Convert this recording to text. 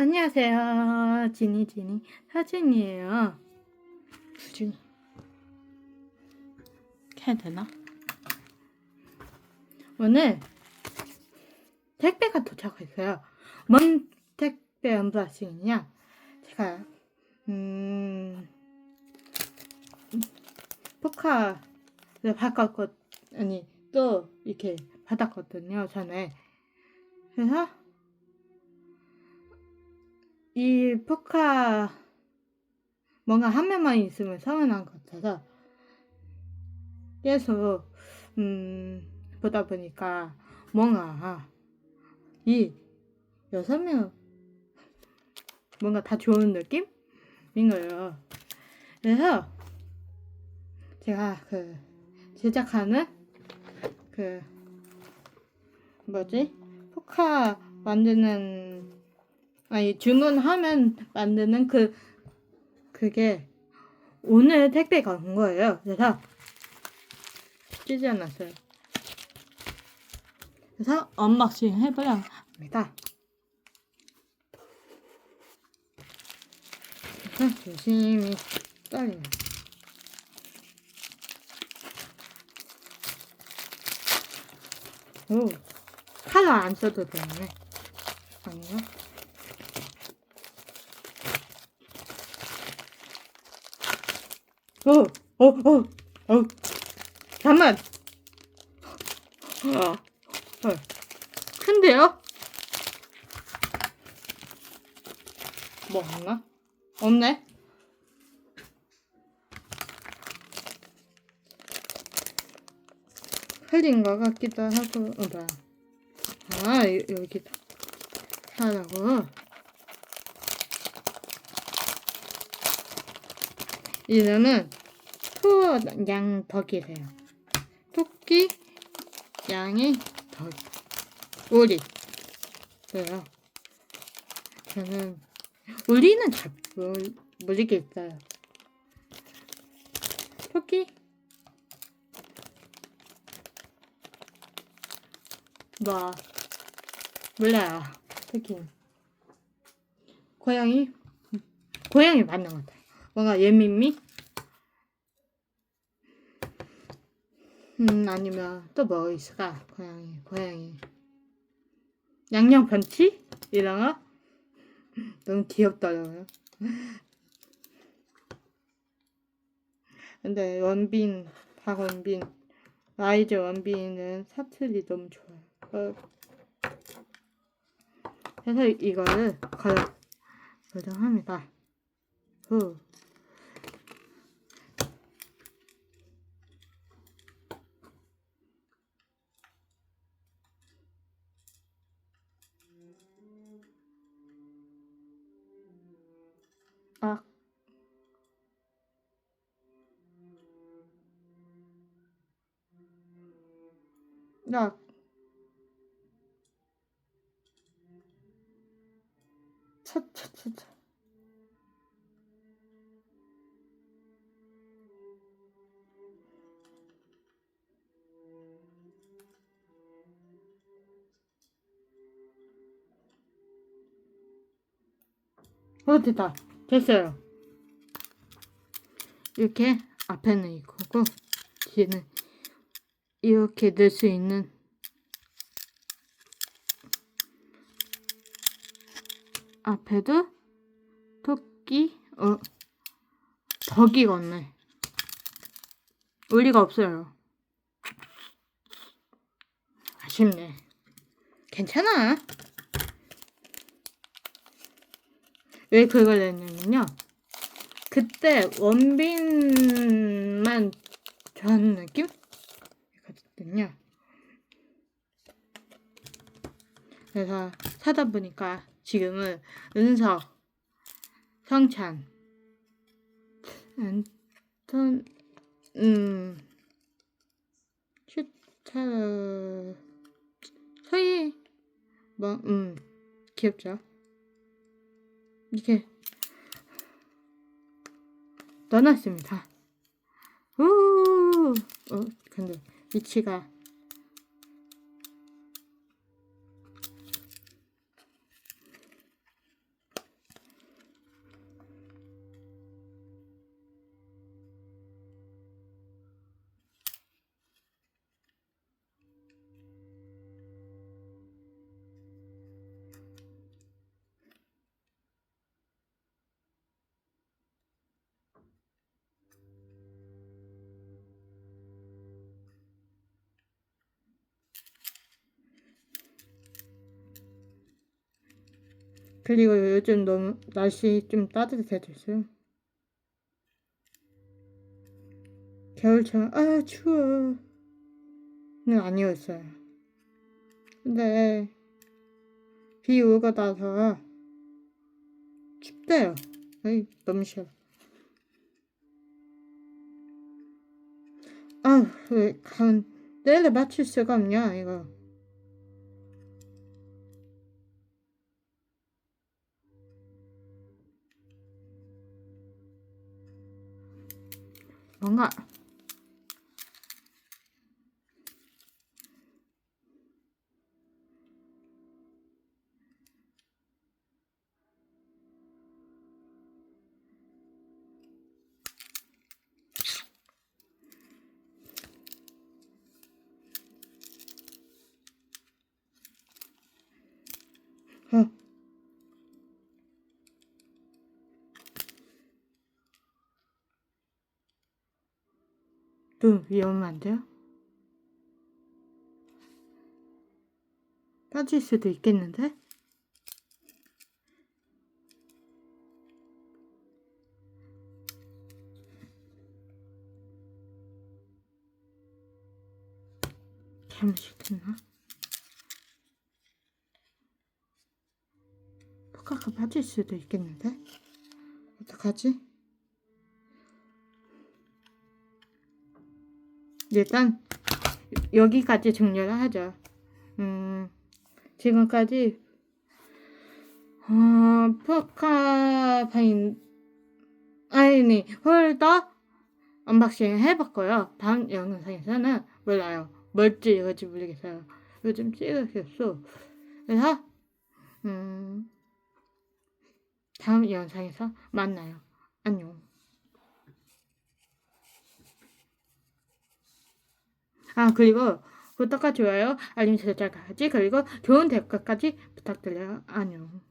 안녕하세요. 지니 지니 사진이에요. 굳이 해야 되나? 오늘 택배가 도착했어요. 뭔 택배 언박싱이냐? 제가 음 포카를 바꿨고 아니 또 이렇게 받았거든요 전에 그래서 이 포카 뭔가 한 명만 있으면 서운한 것 같아서 계속 음 보다 보니까 뭔가 이 여섯 명 뭔가 다 좋은 느낌인 거예요. 그래서 제가 그 제작하는 그 뭐지 포카 만드는 아니 주문하면 만드는 그 그게 오늘 택배가 온 거예요. 그래서 찌지 않았어요. 그래서 언박싱 해보려 합니다. 조심히 떨려요. 오, 칼을 안 써도 되네. 아니요. 어, 어, 어, 어. 잠만. 어, 어. 큰데요? 뭐 없나? 없네. 흘린 것 같기도 하고, 어. 아, 여- 여기 하라고. 이름은 토 양 덕이래요. 토끼, 양이, 덕. 우리. 그래요. 저는, 우리는 잘 모, 모르겠어요. 토끼? 뭐, 몰라요. 토끼. 고양이? 고양이 맞는 것 같아요. 뭔가 예민미? 음, 아니면 또 뭐 있을까? 고양이, 고양이. 양양 변치? 이런 거? 너무 귀엽더라고요. 근데 원빈, 박원빈, 라이즈 원빈은 사투리 너무 좋아요. 어. 그래서 이거를 걸어, 고정합니다. 후. 야. 차차차차. 어, 됐다. 됐어요. 이렇게 앞에는 이거고, 뒤에는 이렇게 넣을 수 있는 앞에도 토끼, 어, 덕이 걷네. 우리가 없어요. 아쉽네. 괜찮아. 왜 그걸 냈냐면요. 그때 원빈만 좋아하는 느낌? 거든요. 그래서 사다 보니까 지금은 은서, 성찬, 앤턴, 음, 슈타르, 서희, 뭐, 음, 귀엽죠? 이렇게 넣어놨습니다. 우, 어, 근데 위치가 그리고 요즘 너무 날씨 좀 따뜻해졌어요. 겨울처럼 아 추워. 는 아니었어요. 근데 비 오고 나서 춥대요. 아이 너무 싫어. 아왜 간 때를 맞출 수가 없냐 이거. 뭔가 어. 또 위험하면 안 돼요? 빠질 수도 있겠는데? 잘못시켰나? 포카가 빠질 수도 있겠는데? 어떡하지? 일단 여기까지 정리를 하죠. 음, 지금까지 어, 포카 파인 아니 홀더 언박싱 해봤고요. 다음 영상에서는 몰라요. 뭘 찍을지 모르겠어요. 요즘 찍으겠어. 그래서 음, 다음 영상에서 만나요. 안녕. 아 그리고 구독과 좋아요, 알림 설정까지 그리고 좋은 댓글까지 부탁드려요. 안녕.